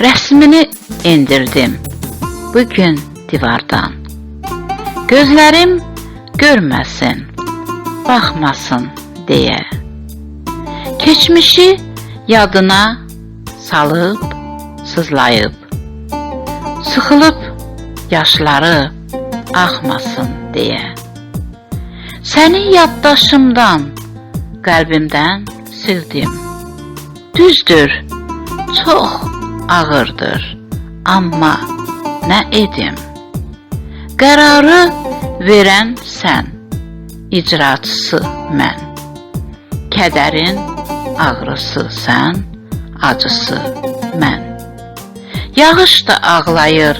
Resmini indirdim bugün divardan. Gözlerim görmesin, bakmasın diye. Keçmişi yadına salıb, sızlayıb, sıxılıb yaşları axmasın diye. Səni yaddaşımdan, qəlbimdən sildim. Düzdür, çox ağırdır, amma nə edim? Qərarı verən sən, icraçısı mən. Kədərin ağrısı sən, acısı mən. Yağış da ağlayır,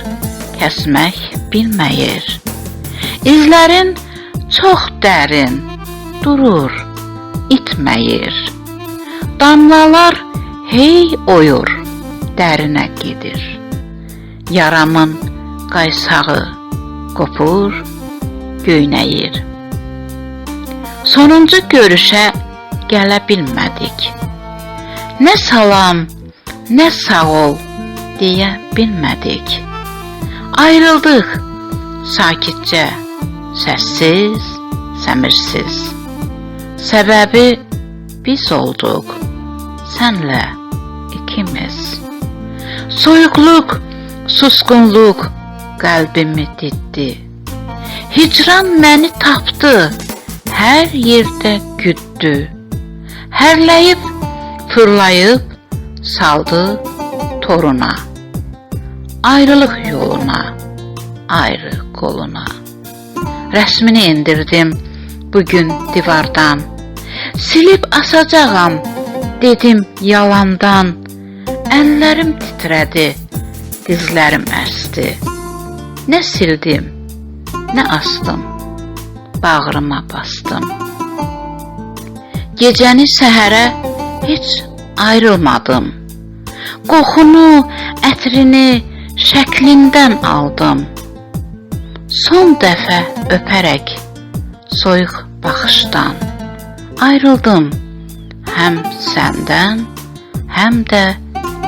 kəsmək bilməyir. İzlərin çox dərin, durur, itməyir. Damlalar hey oyur, dərinə gedir. Yaramın qaysağı qopur, göynəyir. Sonuncu görüşə gələ bilmədik. Nə salam, nə sağ ol deyə bilmədik. Ayrıldıq sakitcə, səssiz, səmirsiz. Səbəbi biz olduq, sənlə ikimiz. Soyuqluq, susqunluq qəlbimi diddi. Hicran məni tapdı, hər yerdə güddü. Hərləyib, fırlayıb, saldı toruna. Ayrılıq yoluna, ayrı qoluna. Rəsmini indirdim bugün divardan. Silib asacağam, dedim yalandan. Əllərim titrədi, dizlərim əsdi. Nə sildim, nə astım, bağrıma bastım. Gecəni səhərə heç ayrılmadım. Qoxunu, ətrini şəklindən aldım. Son dəfə öpərək soyuq baxışdan ayrıldım. Həm səndən, həm də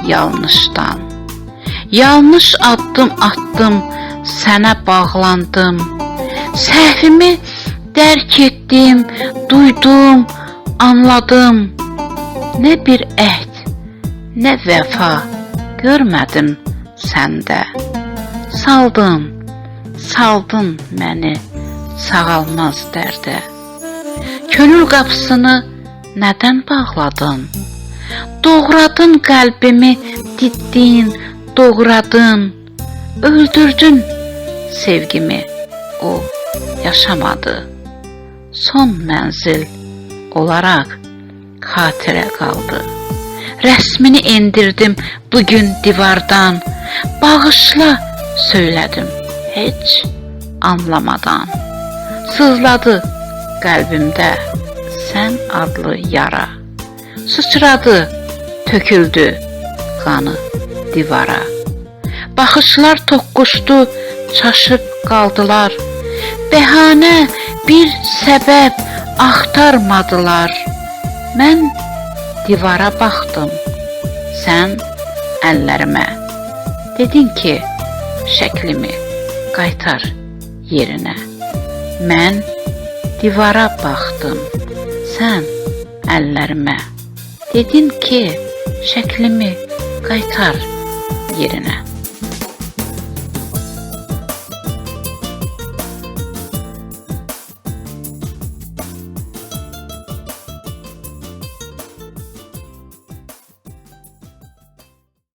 yanlışdan. Yanlış addım atdım, sənə bağlandım. Səhvimi dərk etdim, duydum, anladım. Nə bir əhd, nə vəfa görmədim səndə. Saldın, saldın məni sağalmaz dərdə. Könül qapısını nədən bağladın? Doğradın qəlbimi, ditdin, doğradın. Öldürdün sevgimi. O yaşamadı. Son mənzil olaraq xatirə qaldı. Rəsmini endirdim bugün divardan. Bağışla söylədim heç anlamadan. Sızladı qəlbimdə sən adlı yara. Sıçradı, töküldü qanı divara. Baxışlar toqquşdu, çaşıb qaldılar. Bəhanə bir səbəb axtarmadılar. Mən divara baxdım. Sən əllərimə dedin ki, şəklimi qaytar yerinə. Mən divara baxdım. Sən əllərimə dedin ki, şəklimi qaytar yerinə.